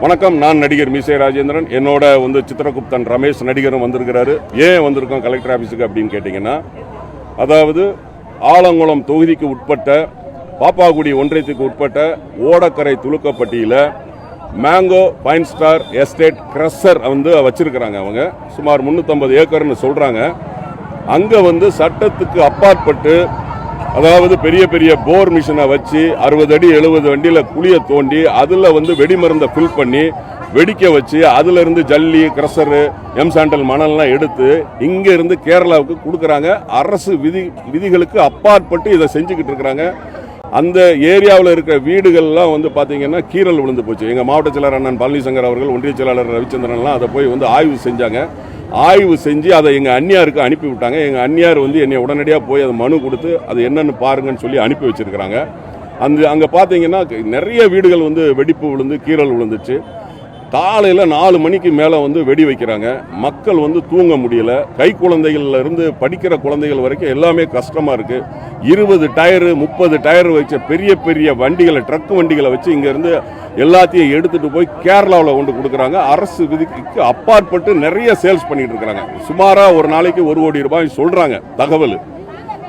வணக்கம் நான் நடிகர் மீசை ராஜேந்திரன். என்னோட வந்து சித்திரகுப்தன் ரமேஷ் நடிகரும் வந்திருக்கிறாரு. ஏன் வந்திருக்கோம் கலெக்டர் ஆஃபீஸுக்கு அப்படின்னு கேட்டிங்கன்னா அதாவது ஆலங்குளம் தொகுதிக்கு உட்பட்ட பாப்பாக்குடி ஒன்றியத்துக்கு உட்பட்ட Odakkarai துலுக்கப்பட்டியில் mango pine star estate crusher வந்து வச்சிருக்கிறாங்க அவங்க. சுமார் 350 ஏக்கர்னு சொல்கிறாங்க அங்கே வந்து சட்டத்துக்கு அப்பாற்பட்டு அதாவது பெரிய பெரிய போர் மிஷினை வச்சு அறுபது அடி எழுபது வண்டியில் குழியை தோண்டி அதில் வந்து வெடிமருந்தை ஃபில் பண்ணி வெடிக்க வச்சு அதிலிருந்து ஜல்லி கிரஷரு எம் சாண்டல் மணல்லாம் எடுத்து இங்கேருந்து கேரளாவுக்கு கொடுக்குறாங்க. அரசு விதி விதிகளுக்கு அப்பாற்பட்டு இதை செஞ்சுக்கிட்டு இருக்கிறாங்க. அந்த ஏரியாவில் இருக்கிற வீடுகள்லாம் வந்து பார்த்தீங்கன்னா கீரல் விழுந்து போச்சு. எங்கள் மாவட்ட செயலர் அண்ணன் பழனிசங்கர் அவர்கள் ஒன்றிய செயலாளர் ரவிச்சந்திரன்லாம் அதை போய் வந்து ஆய்வு செஞ்சாங்க. ஆய்வு செஞ்சு அதை எங்கள் அந்நியாருக்கு அனுப்பி விட்டாங்க எங்கள் அந்நியார் வந்து என்னை உடனடியாக போய் அதை மனு கொடுத்து அது என்னென்னு பாருங்கன்னு சொல்லி அனுப்பி வச்சிருக்கிறாங்க. அந்த அங்கே பார்த்தீங்கன்னா நிறைய வீடுகள் வந்து வெடிப்பு விழுந்து கீரல் விழுந்துச்சு. காலையில் நாலு மணிக்கு மேலே வந்து வெடி வைக்கிறாங்க. மக்கள் வந்து தூங்க முடியல. கை குழந்தைகள்லேருந்து படிக்கிற குழந்தைகள் வரைக்கும் எல்லாமே கஷ்டமாக இருக்குது இருபது டயரு முப்பது டயர் வச்ச பெரிய பெரிய வண்டிகளை ட்ரக் வண்டிகளை வச்சு இங்கேருந்து எல்லாத்தையும் எடுத்துகிட்டு போய் கேரளாவில் கொண்டு கொடுக்குறாங்க. அரசு விதிக்கு அப்பாற்பட்டு நிறைய சேல்ஸ் பண்ணிகிட்டு இருக்கிறாங்க. சுமாராக ஒரு நாளைக்கு ஒரு கோடி ரூபாய் சொல்கிறாங்க தகவல்.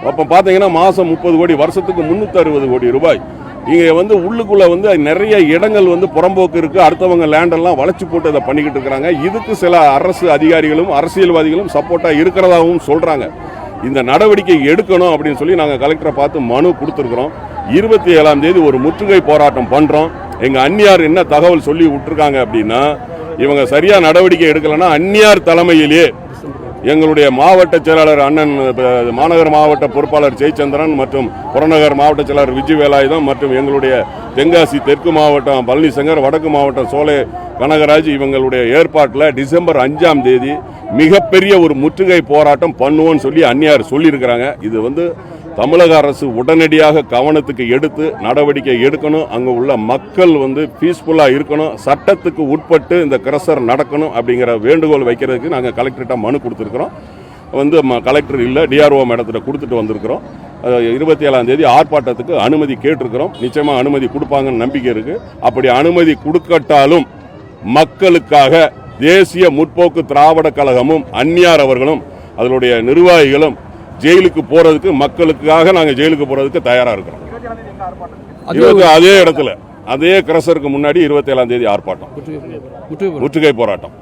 அப்போ பார்த்தீங்கன்னா மாதம் முப்பது கோடி வருஷத்துக்கு முந்நூற்றி அறுபது கோடி ரூபாய். இங்கே வந்து உள்ளுக்குள்ளே வந்து நிறைய இடங்கள் வந்து புறம்போக்கு இருக்குது அடுத்தவங்க லேண்டெல்லாம் வளைச்சு போட்டு அதை பண்ணிக்கிட்டு இருக்கிறாங்க. இதுக்கு சில அரசு அதிகாரிகளும் அரசியல்வாதிகளும் சப்போர்ட்டாக இருக்கிறதாகவும் சொல்கிறாங்க இந்த நடவடிக்கை எடுக்கணும் அப்படின்னு சொல்லி நாங்கள் கலெக்டரை பார்த்து மனு கொடுத்துருக்குறோம். இருபத்தி ஏழாம் தேதி ஒரு முற்றுகை போராட்டம் பண்ணுறோம் எங்கள் அந்நியார் என்ன தகவல் சொல்லி விட்டுருக்காங்க அப்படின்னா இவங்க சரியாக நடவடிக்கை எடுக்கலைன்னா அந்நியார் தலைமையிலே எங்களுடைய மாவட்ட செயலாளர் அண்ணன் மாநகர மாவட்ட பொறுப்பாளர் ஜெயச்சந்திரன் மற்றும் புறநகர் மாவட்ட செயலாளர் விஜய் வேலாயுதம் மற்றும் எங்களுடைய தென்காசி தெற்கு மாவட்டம் பழனிசங்கர் வடக்கு மாவட்டம் சோலை கனகராஜ் இவங்களுடைய ஏற்பாட்டில் டிசம்பர் அஞ்சாம் தேதி மிகப்பெரிய ஒரு முற்றுகை போராட்டம் பண்ணுவோன்னு சொல்லி அந்நியார் சொல்லியிருக்கிறாங்க. இது வந்து தமிழக அரசு உடனடியாக கவனத்துக்கு எடுத்து நடவடிக்கை எடுக்கணும். அங்கே உள்ள மக்கள் வந்து பீஸ்ஃபுல்லாக இருக்கணும். சட்டத்துக்கு உட்பட்டு இந்த கிரசர் நடக்கணும் அப்படிங்கிற வேண்டுகோள் வைக்கிறதுக்கு நாங்கள் கலெக்டர்கிட்ட மனு கொடுத்துருக்குறோம். வந்து ம- கலெக்டர் இல்லை டிஆர்ஓ மேடத்திட்ட கொடுத்துட்டு வந்திருக்கிறோம். இருபத்தி ஏழாம் தேதி ஆர்ப்பாட்டத்துக்கு அனுமதி கேட்டிருக்கிறோம். நிச்சயமாக அனுமதி கொடுப்பாங்கன்னு நம்பிக்கை இருக்குது அப்படி அனுமதி கொடுக்கட்டாலும் மக்களுக்காக தேசிய முற்போக்கு திராவிட கழகமும் அந்நியார் அவர்களும் அதனுடைய நிர்வாகிகளும் ஜெயிலுக்கு போறதுக்கு மக்களுக்காக நாங்க ஜெயிலுக்கு போறதுக்கு தயாரா இருக்கிறோம். இருபத்தி அதே இடத்துல அதே கிரசருக்கு முன்னாடி இருபத்தி ஏழாம் தேதி ஆர்ப்பாட்டம். முற்றுகை போராட்டம்.